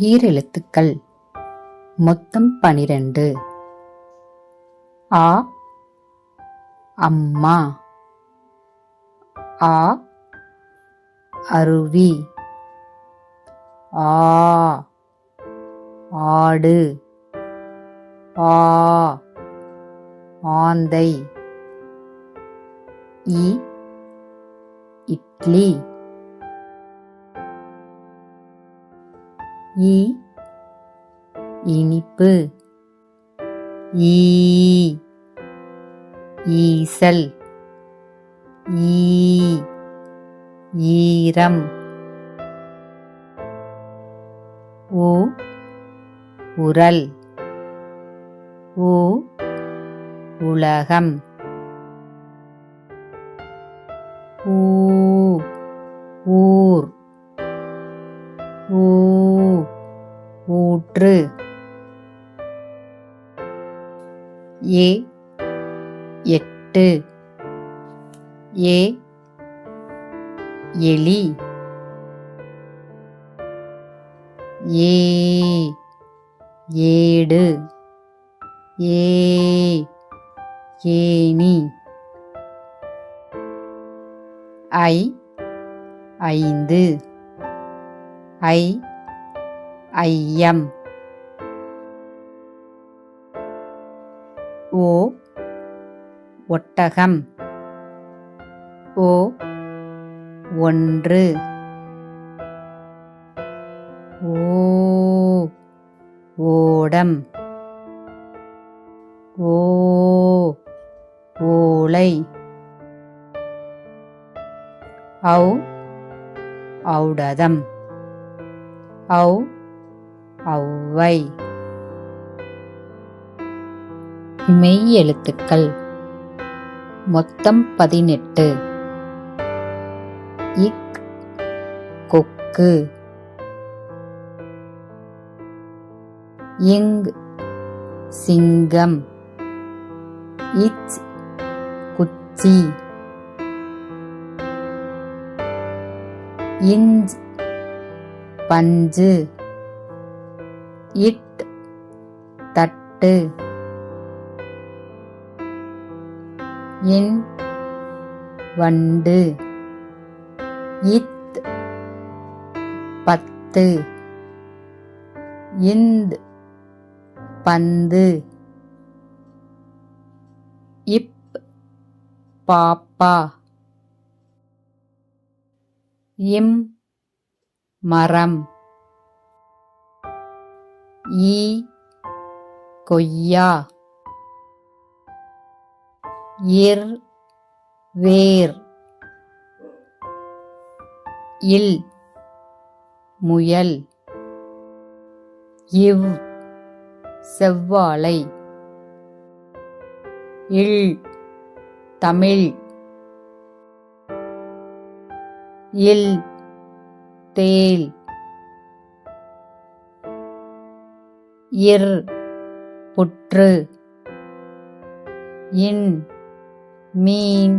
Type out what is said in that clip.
உயிரெழுத்துக்கள். மொத்தம் பனிரெண்டு. ஆ அம்மா. ஆ அருவி. ஆ ஆடு. ஆ ஆந்தை. இ இட்லி. இ இனிப்பு. ஈ ஈசல். ஈ ஈரம். உ உரல். உ உலகம். ஊ ஊ ஊற்று. ஏ எட்டு. ஏ எலி. ஏ ஏடு. ஏ ஏனி ஐ ஐந்து. ஐ ஐயம். ஓ ஒட்டகம். ஓ ஒன்று. ஓ ஓடம். ஓ ஓலை. ஔ ஔடதம். ஔ ஔவை மெய் எழுத்துக்கள். மொத்தம் பதினெட்டு. இக் கொக்கு. இங் சிங்கம். இச் குச்சி. இஞ்ச் பஞ்சு. இட் தட்டு. இன் வண்டு. இத் பத்து. இந்த் பந்து. இப் பாப்பா. இம் மரம். ஈ கொய்யா. இர் வேர். இல் முயல். இவ் செவ்வாழை. இல் தமிழ். இல் தேல். இர் புற்று இன் மீன்